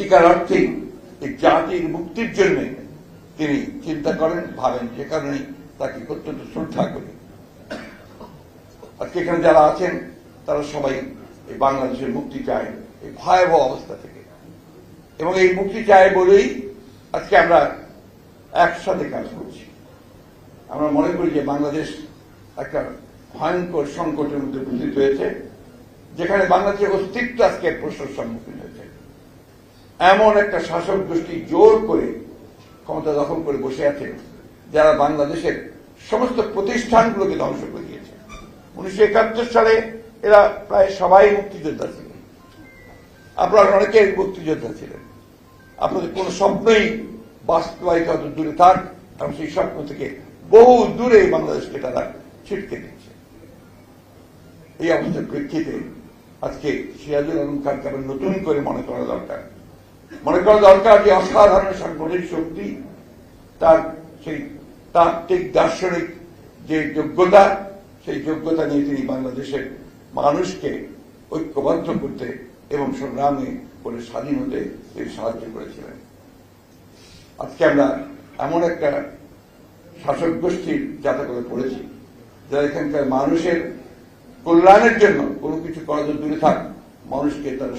সত্যিকার অর্থে জাতির মুক্তির জন্য তিনি চিন্তা করেন, ভাবেন, যে কারণে তাকে অত্যন্ত শ্রদ্ধা করি। আজকে এখানে যারা আছেন, তারা সবাই এই বাংলাদেশের মুক্তি চায়, এই ভয়াবহ অবস্থা থেকে। এবং এই মুক্তি চায় বলেই আজকে আমরা একসাথে কাজ করছি। আমরা মনে করি যে বাংলাদেশ একটা ভয়ঙ্কর সংকটের মধ্যে উপস্থিত হয়েছে, যেখানে বাংলাদেশের অস্তিত্ব আজকে প্রশ্নের সম্মুখীন হয়েছে। এমন একটা শাসক গোষ্ঠী জোর করে ক্ষমতা দখল করে বসে আছে যারা বাংলাদেশের সমস্ত প্রতিষ্ঠানগুলোকে ধ্বংস করে দিয়েছে। উনিশশো একাত্তর সালে এরা প্রায় সবাই মুক্তিযোদ্ধা ছিলেন। আপনারা অনেকে মুক্তিযোদ্ধা ছিলেন। আপনাদের কোন স্বপ্নই বাস্তবায়িত হয়তো দূরে থাক এবং সেই স্বপ্ন থেকে বহু দূরে বাংলাদেশকে তারা ছিটকে দিচ্ছে এই অবস্থার প্রেক্ষিতে আজকে সিরাজুল আলম খানকে আবার নতুন করে মনে করা দরকার? মনে করা দরকার যে অসাধারণ সাংগঠনিক শক্তি, তার সেই তাত্ত্বিক দার্শনিক যে যোগ্যতা, সেই যোগ্যতা নিয়ে তিনি বাংলাদেশের মানুষকে ঐক্যবদ্ধ করতে এবং সংগ্রামে করে স্বাধীন হতে তিনি সাহায্য করেছিলেন। আজকে আমরা এমন একটা শাসক গোষ্ঠীর যাতে করে পড়েছি যারা এখানকার মানুষের কল্যাণের জন্য কোনো কিছু করা দূরে থাক, মানুষকে তারা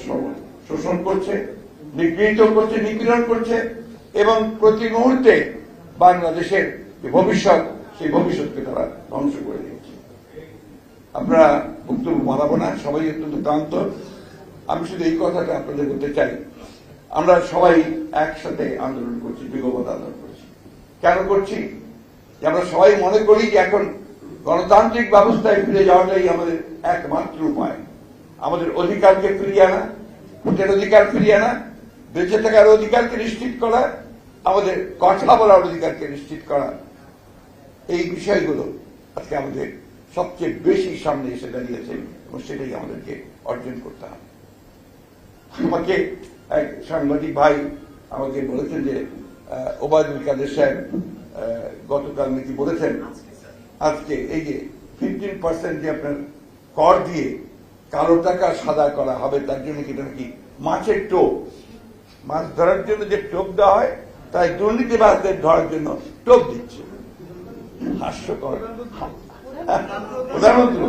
শোষণ করছে নিগৃহীত করছে, নিপীড়ন করছে, এবং প্রতি মুহূর্তে বাংলাদেশের যে ভবিষ্যৎ, সেই ভবিষ্যৎকে তারা ধ্বংস করে দিচ্ছে আমরা বক্তব্য বাড়াবো না, সবাই অত্যন্ত ক্লান্ত। আমি শুধু এই কথাটা আপনাদের বলতে চাই। আমরা সবাই একসাথে আন্দোলন করছি যুগপথ আন্দোলন করছি। কেন করছি? যে আমরা সবাই মনে করি যে এখন গণতান্ত্রিক ব্যবস্থায় ফিরে যাওয়াটাই আমাদের একমাত্র উপায়। আমাদের অধিকারকে ফিরিয়ে আনা, ভোটের অধিকার ফিরিয়ে আনা বেঁচে থাকার অধিকারকে নিশ্চিত করা, আমাদের কথা বলার অধিকারকে নিশ্চিত করা, এই বিষয়গুলো আজকে আমাদের সবচেয়ে বেশি সামনে এসে দাঁড়িয়েছে এবং সেটাই আমাদেরকে অর্জন করতে হবে। আমাকে এক সাংবাদিক ভাই আমাকে বলেছেন যে ওবায়দুল কাদের সাহেব গতকাল নাকি বলেছেন, আজকে এই যে ফিফটিন পার্সেন্ট যে আপনার কর দিয়ে কালো টাকা সাদা করা হবে, তার জন্য কি নাকি মাছের টোপ? মাছ ধরার জন্য যে টোপ দেওয়া হয়, তাই দুর্নীতিবাজদের ধরার জন্য টোপ দিচ্ছে। হাস্যকর। প্রধানমন্ত্রী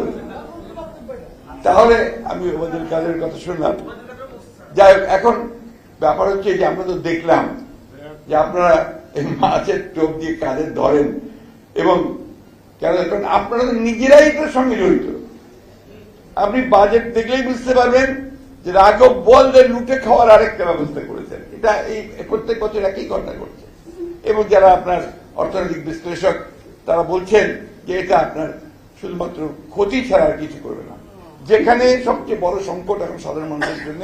তাহলে আমি ওবায়দুল কাদের কথা শুনলাম। যাই এখন ব্যাপার হচ্ছে যে আমরা তো দেখলাম যে আপনারা এই মাছের টোপ দিয়ে কাদের ধরেন এবং কেন এখন আপনারা তো নিজেরাই এটার সঙ্গে জড়িত। আপনি বাজেট দেখলেই বুঝতে পারবেন যে রাঘব যে লুটে খাওয়ার আরেকটা ব্যবস্থা করেছেন। এটা এই প্রত্যেক বছর একই ঘটনা ঘটছে। এবং যারা আপনার অর্থনৈতিক বিশ্লেষক, তারা বলছেন যে এটা আপনার শুধুমাত্র ক্ষতি ছাড়া কিছু করবে না। যেখানে সবচেয়ে বড় সংকট এখন সাধারণ মানুষের জন্য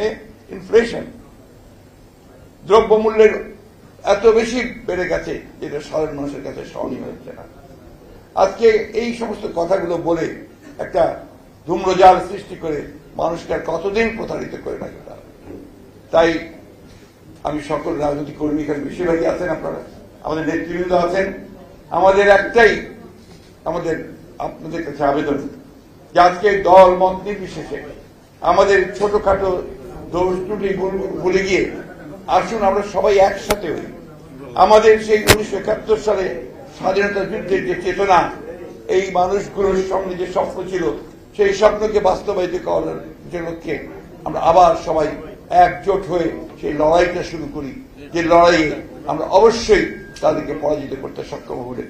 ইনফ্লেশন দ্রব্যমূল্যের এত বেশি বেড়ে গেছে, যেটা সাধারণ মানুষের কাছে সহনীয় হচ্ছে না। আজকে এই সমস্ত কথাগুলো বলে একটা ধূম্রজাল সৃষ্টি করে মানুষকে আর কতদিন প্রতারিত করে রাখবে? তাই আমি সকল রাজনৈতিক কর্মী এখানে বেশিরভাগই আছেন আপনারা। আমাদের নেতৃবৃন্দ আছেন। আমাদের একটাই আমাদের আপনাদের কাছে আবেদন যে আজকে দল মত নির্বিশেষে আমাদের ছোটখাটো দোষ ত্রুটি ভুলে গিয়ে আসুন, আমরা সবাই একসাথে হই। আমাদের সেই উনিশশো একাত্তর সালে স্বাধীনতা যুদ্ধের যে চেতনা, এই মানুষগুলোর সামনে যে স্বপ্ন ছিল সেই স্বপ্নকে বাস্তবায়িত করার লক্ষ্যে আমরা আবার সবাই একজোট হয়ে সেই লড়াইটা শুরু করি। যে লড়াইয়ে আমরা অবশ্যই তাদেরকে পরাজিত করতে সক্ষম হব। বলে